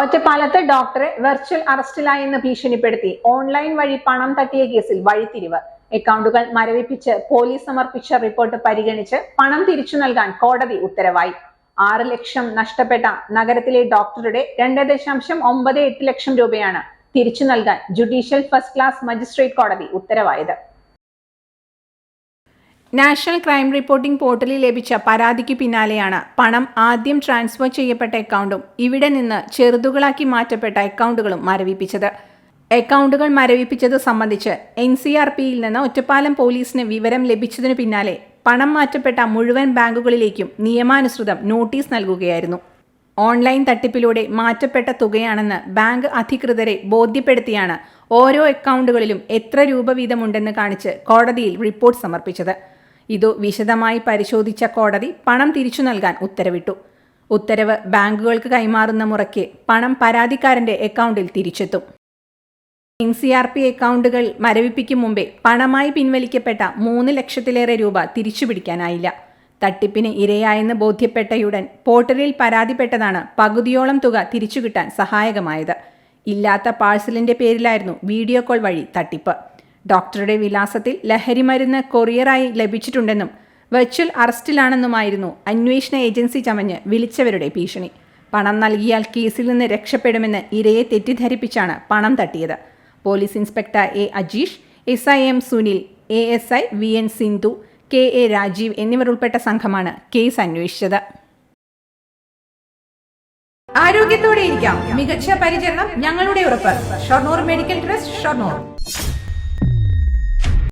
ഒറ്റപ്പാലത്ത് ഡോക്ടറെ വെർച്വൽ അറസ്റ്റിലായെന്ന് ഭീഷണിപ്പെടുത്തി ഓൺലൈൻ വഴി പണം തട്ടിയ കേസിൽ വഴിത്തിരിവ്. അക്കൗണ്ടുകൾ മരവിപ്പിച്ച് പോലീസ് സമർപ്പിച്ച റിപ്പോർട്ട് പരിഗണിച്ച് പണം തിരിച്ചു നൽകാൻ കോടതി ഉത്തരവായി. ആറ് ലക്ഷം നഷ്ടപ്പെട്ട നഗരത്തിലെ ഡോക്ടറുടെ രണ്ട് ദശാംശം ഒമ്പത് എട്ട് ലക്ഷം രൂപയാണ് തിരിച്ചു നൽകാൻ ജുഡീഷ്യൽ ഫസ്റ്റ് ക്ലാസ് മജിസ്ട്രേറ്റ് കോടതി ഉത്തരവായത്. നാഷണൽ ക്രൈം റിപ്പോർട്ടിംഗ് പോർട്ടലിൽ ലഭിച്ച പരാതിക്ക് പിന്നാലെയാണ് പണം ആദ്യം ട്രാൻസ്ഫർ ചെയ്യപ്പെട്ട അക്കൗണ്ടും ഇവിടെ നിന്ന് ചെറുതുകളാക്കി മാറ്റപ്പെട്ട അക്കൗണ്ടുകളും മരവിപ്പിച്ചത്. അക്കൗണ്ടുകൾ മരവിപ്പിച്ചത് സംബന്ധിച്ച് എൻ സി ആർ പിയിൽ നിന്ന് ഒറ്റപ്പാലം പോലീസിന് വിവരം ലഭിച്ചതിനു പിന്നാലെ പണം മാറ്റപ്പെട്ട മുഴുവൻ ബാങ്കുകളിലേക്കും നിയമാനുസൃതം നോട്ടീസ് നൽകുകയായിരുന്നു. ഓൺലൈൻ തട്ടിപ്പിലൂടെ മാറ്റപ്പെട്ട തുകയാണെന്ന് ബാങ്ക് അധികൃതരെ ബോധ്യപ്പെടുത്തിയാണ് ഓരോ അക്കൗണ്ടുകളിലും എത്ര രൂപ വീതമുണ്ടെന്ന് കാണിച്ച് കോടതിയിൽ റിപ്പോർട്ട് സമർപ്പിച്ചത്. ഇതു വിശദമായി പരിശോധിച്ച കോടതി പണം തിരിച്ചു നൽകാൻ ഉത്തരവിട്ടു. ഉത്തരവ് ബാങ്കുകൾക്ക് കൈമാറുന്ന മുറയ്ക്ക് പണം പരാതിക്കാരന്റെ അക്കൗണ്ടിൽ തിരിച്ചെത്തും. എൻ സി ആർ പി അക്കൗണ്ടുകൾ മരവിപ്പിക്കും മുമ്പേ പണമായി പിൻവലിക്കപ്പെട്ട മൂന്ന് ലക്ഷത്തിലേറെ രൂപ തിരിച്ചുപിടിക്കാനായില്ല. തട്ടിപ്പിന് ഇരയായെന്ന് ബോധ്യപ്പെട്ടയുടൻ പോർട്ടലിൽ പരാതിപ്പെട്ടതാണ് പകുതിയോളം തുക തിരിച്ചുകിട്ടാൻ സഹായകമായത്. ഇല്ലാത്ത പാഴ്സലിന്റെ പേരിലായിരുന്നു വീഡിയോ കോൾ വഴി തട്ടിപ്പ്. ഡോക്ടറുടെ വിലാസത്തിൽ ലഹരിമരുന്ന് കൊറിയറായി ലഭിച്ചിട്ടുണ്ടെന്നും വെർച്വൽ അറസ്റ്റിലാണെന്നുമായിരുന്നു അന്വേഷണ ഏജൻസി ചമഞ്ഞ് വിളിച്ചവരുടെ ഭീഷണി. പണം നൽകിയാൽ കേസിൽ നിന്ന് രക്ഷപ്പെടുമെന്ന് ഇരയെ തെറ്റിദ്ധരിപ്പിച്ചാണ് പണം തട്ടിയത്. Police inspector A Ajeesh S I M Sunil A S I V N Sindhu K A Rajeev എന്നിവർ ഉൾപ്പെട്ട സംഘമാണ് കേസ് അന്വേഷിച്ചത്. ആരോഗ്യത്തോടെ ഇരിക്കാം. മികച്ച പരിചരണം ഞങ്ങളുടെ ഉറപ്പ്. Shoranur medical trust Shoranur.